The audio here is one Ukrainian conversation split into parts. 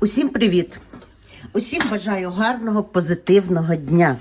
Усім привіт! Усім бажаю гарного, позитивного дня.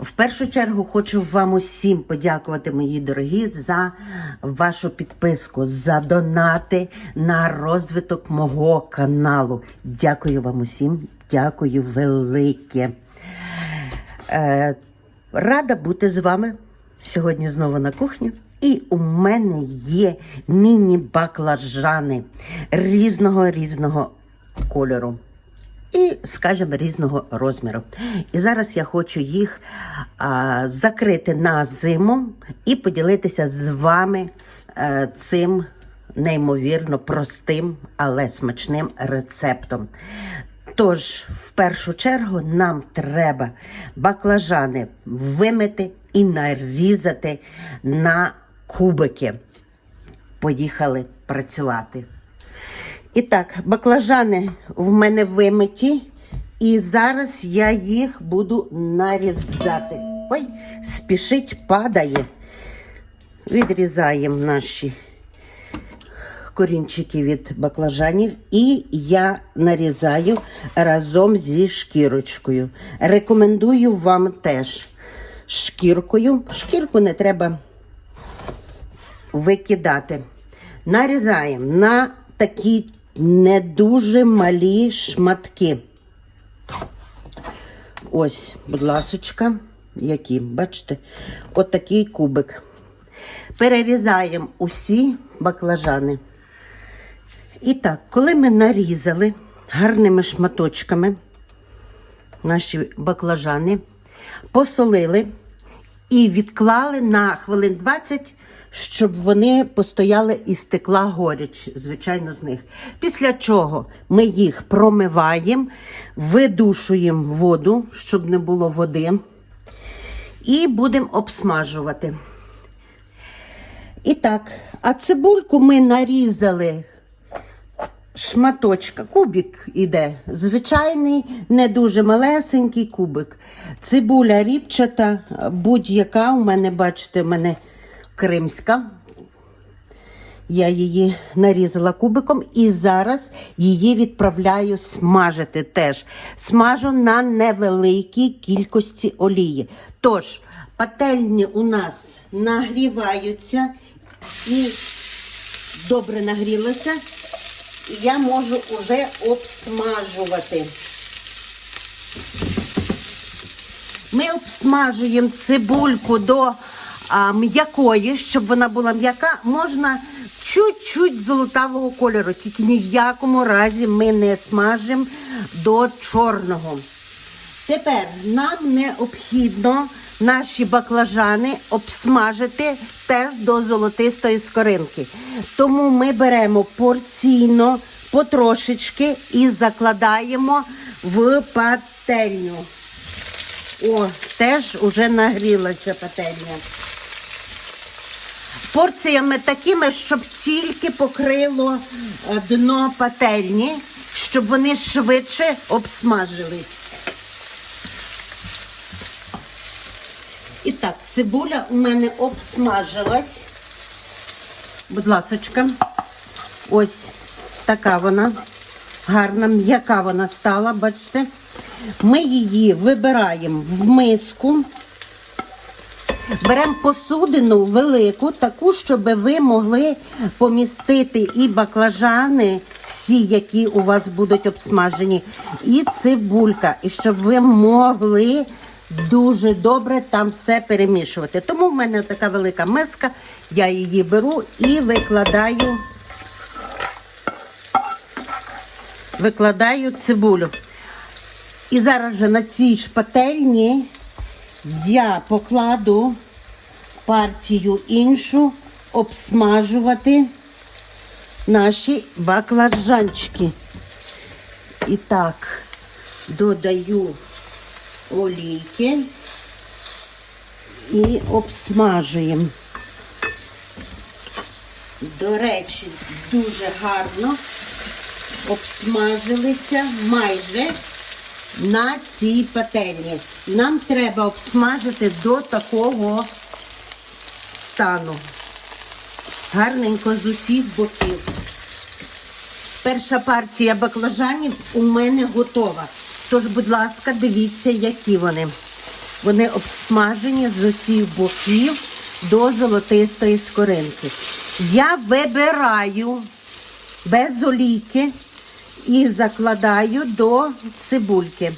В першу чергу хочу вам усім подякувати, мої дорогі, за вашу підписку, за донати на розвиток мого каналу. Дякую вам усім, дякую велике. Е, рада бути з вами сьогодні знову на кухні. І у мене є міні-баклажани різного різного кольору. І, скажімо, різного розміру. І зараз я хочу їх а, закрити на зиму і поділитися з вами е, цим неймовірно простим, але смачним рецептом. Тож, в першу чергу, нам треба баклажани вимити і нарізати на кубики. Поїхали працювати. І так, баклажани в мене вимиті, і зараз я їх буду нарізати. Ой, спішить, падає. Відрізаємо наші корінчики від баклажанів, і я нарізаю разом зі шкірочкою. Рекомендую вам теж шкіркою. Шкірку не треба викидати. Нарізаємо на такі не дуже малі шматки. Ось, будь ласочка, які, бачите, отакий кубик. Перерізаємо усі баклажани. І так, коли ми нарізали гарними шматочками наші баклажани, посолили і відклали на хвилин 20, щоб вони постояли і стекла горіч, звичайно, з них. Після чого ми їх промиваємо, видушуємо воду, щоб не було води, і будемо обсмажувати. І так, а цибульку ми нарізали шматочка. Кубик іде. Звичайний, не дуже малесенький кубик. Цибуля ріпчата, будь-яка. У мене, бачите, у мене кримська. Я її нарізала кубиком і зараз її відправляю смажити теж. Смажу на невеликій кількості олії. Тож, пательні у нас нагріваються і добре нагрілися. Я можу вже обсмажувати. Ми обсмажуємо цибульку до а, м'якої, щоб вона була м'яка, можна чуть-чуть золотавого кольору, тільки ні в якому разі ми не смажимо до чорного. Тепер нам необхідно наші баклажани обсмажити теж до золотистої скоринки. Тому ми беремо порційно, потрошечки і закладаємо в пательню. О, теж уже нагрілася пательня. Порціями такими, щоб тільки покрило е, дно пательні, щоб вони швидше обсмажились. І так, цибуля у мене обсмажилась. Будь ласочка, ось така вона, гарна, м'яка вона стала, бачите. Ми її вибираємо в миску. Беремо посудину велику, таку, щоб ви могли помістити і баклажани, всі, які у вас будуть обсмажені, і цибулька, і щоб ви могли дуже добре там все перемішувати. Тому в мене така велика миска, я її беру і викладаю, викладаю цибулю. І зараз же на цій шпательні я покладу партію іншу обсмажувати наші баклажанчики. І так, додаю олійки і обсмажуємо. До речі, дуже гарно обсмажилися майже на цій пательні. Нам треба обсмажити до такого стану. Гарненько з усіх боків. Перша партія баклажанів у мене готова. Тож, будь ласка, дивіться, які вони. Вони обсмажені з усіх боків до золотистої скоринки. Я вибираю без олійки і закладаю до цибульки.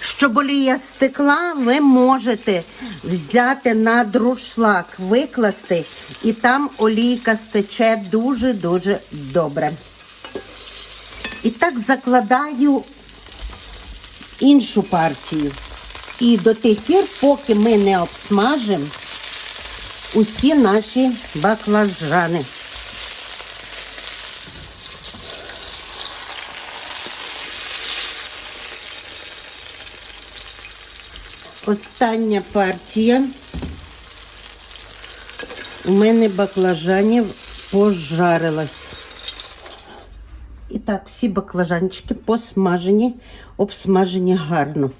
Щоб олія стекла, ви можете взяти на друшлак, викласти, і там олійка стече дуже-дуже добре. І так закладаю іншу партію. І до тих пір, поки ми не обсмажимо усі наші баклажани. Остання партія. У мене баклажанів пожарилась. І так, всі баклажанчики посмажені, обсмажені гарно.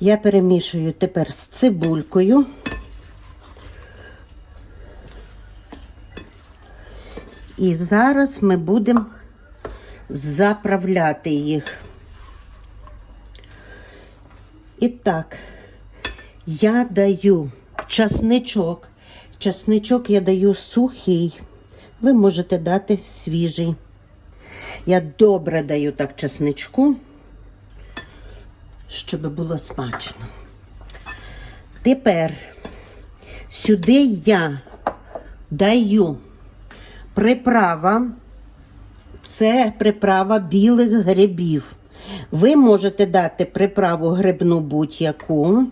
Я перемішую тепер з цибулькою. І зараз ми будемо заправляти їх. І так, я даю часничок. Часничок я даю сухий. Ви можете дати свіжий. Я добре даю так часничку, щоб було смачно. Тепер сюди я даю приправа. Це приправа білих грибів. Ви можете дати приправу грибну будь-яку.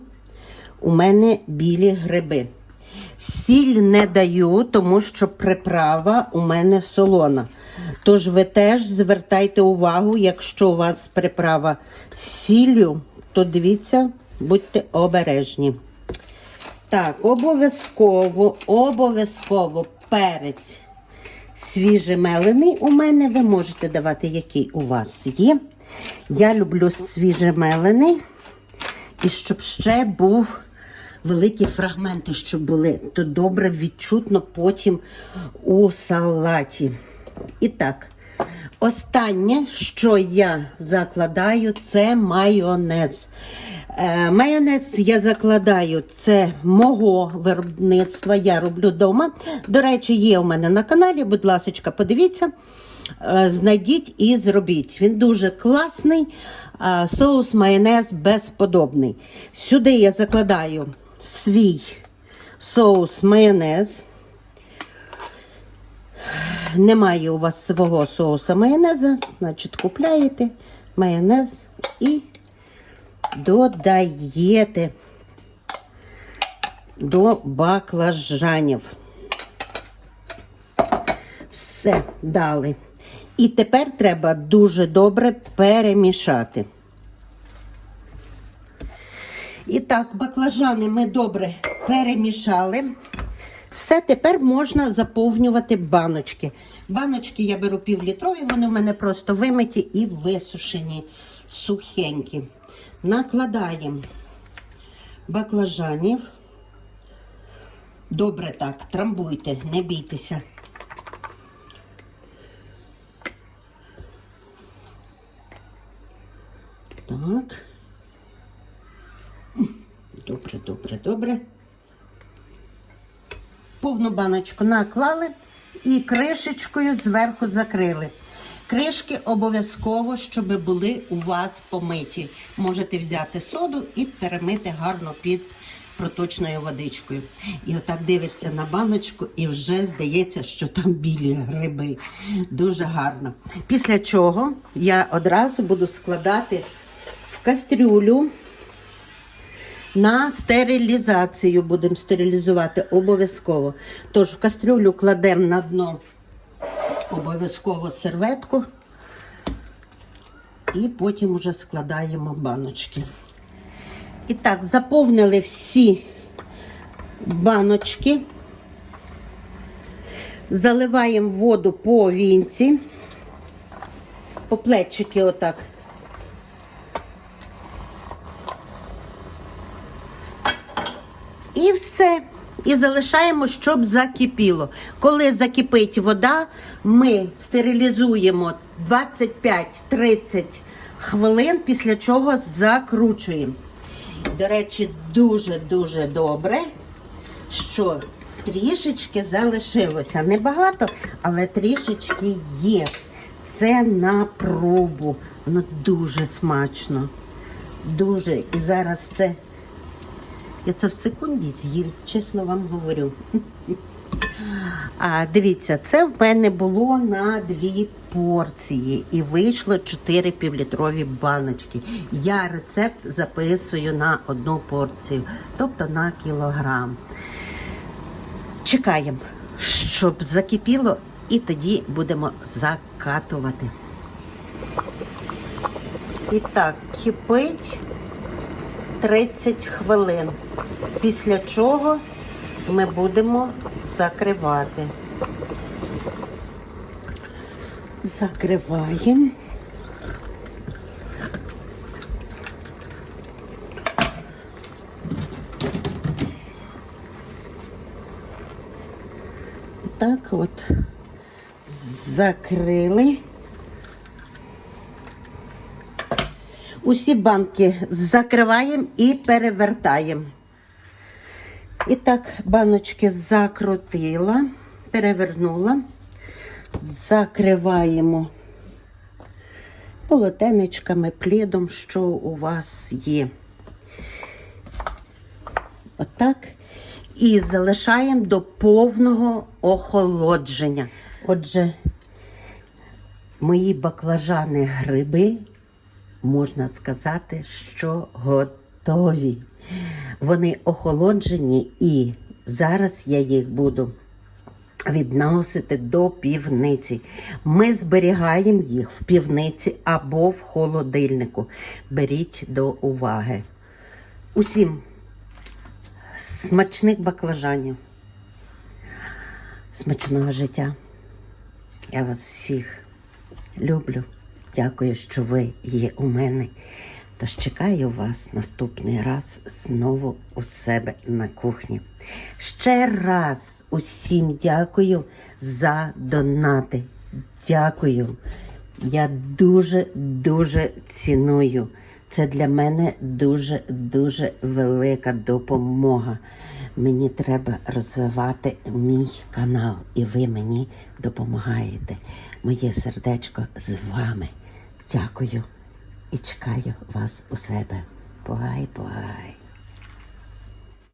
У мене білі гриби. Сіль не даю, тому що приправа у мене солона. Тож ви теж звертайте увагу, якщо у вас приправа з сіллю, то дивіться, будьте обережні. Так, обов'язково, обов'язково перець свіжемелений у мене. Ви можете давати, який у вас є. Я люблю свіжемелений. І щоб ще був великі фрагменти, щоб були, то добре відчутно потім у салаті. І так, останнє, що я закладаю, це майонез. Е, майонез я закладаю, це мого виробництва, я роблю вдома. До речі, є у мене на каналі, будь ласка, подивіться. Е, Знайдіть і зробіть. Він дуже класний. Соус майонез безподобний. Сюди я закладаю свій соус майонез. Немає у вас свого соуса майонеза, значить купляєте майонез і додаєте до баклажанів. Все дали. І тепер треба дуже добре перемішати. І так, баклажани ми добре перемішали. Все, тепер можна заповнювати баночки. Баночки я беру півлітрові, вони в мене просто вимиті і висушені, сухенькі. Накладаємо баклажанів. Добре так, трамбуйте, не бійтеся. Так. Добре, добре, добре. Повну баночку наклали і кришечкою зверху закрили. Кришки обов'язково, щоб були у вас помиті. Можете взяти соду і перемити гарно під проточною водичкою. І отак дивишся на баночку, і вже здається, що там білі гриби. Дуже гарно. Після чого я одразу буду складати в кастрюлю. На стерилізацію будемо стерилізувати обов'язково. Тож в кастрюлю кладемо на дно обов'язково серветку і потім уже складаємо баночки. І так, заповнили всі баночки, заливаємо воду по вінці, по плечики отак. Все. і залишаємо, щоб закипіло. Коли закипить вода, ми стерилізуємо 25-30 хвилин, після чого закручуємо. До речі, дуже-дуже добре, що трішечки залишилося. Небагато, але трішечки є. Це на пробу. Воно дуже смачно. Дуже. І зараз це. Я це в секунді з'їм, чесно вам говорю. А дивіться, це в мене було на дві порції і вийшло 4 півлітрові баночки. Я рецепт записую на одну порцію, тобто на кілограм. Чекаємо, щоб закипіло, і тоді будемо закатувати. І так, кипить 30 хвилин. Після чого ми будемо закривати. Закриваємо. Так от закрили. Усі банки закриваємо і перевертаємо. І так, баночки закрутила, перевернула, закриваємо полотенечками, плідом, що у вас є. Отак. І залишаємо до повного охолодження. Отже, мої баклажани гриби, можна сказати, що готові. Вони охолоджені і зараз я їх буду відносити до півниці. Ми зберігаємо їх в півниці або в холодильнику. Беріть до уваги. Усім смачних баклажанів, смачного життя. Я вас всіх люблю. Дякую, що ви є у мене. Тож чекаю вас наступний раз знову у себе на кухні. Ще раз усім дякую за донати. Дякую. Я дуже-дуже ціную. Це для мене дуже-дуже велика допомога. Мені треба розвивати мій канал, і ви мені допомагаєте. Моє сердечко з вами. Дякую і чекаю вас у себе. Бувай, бувай.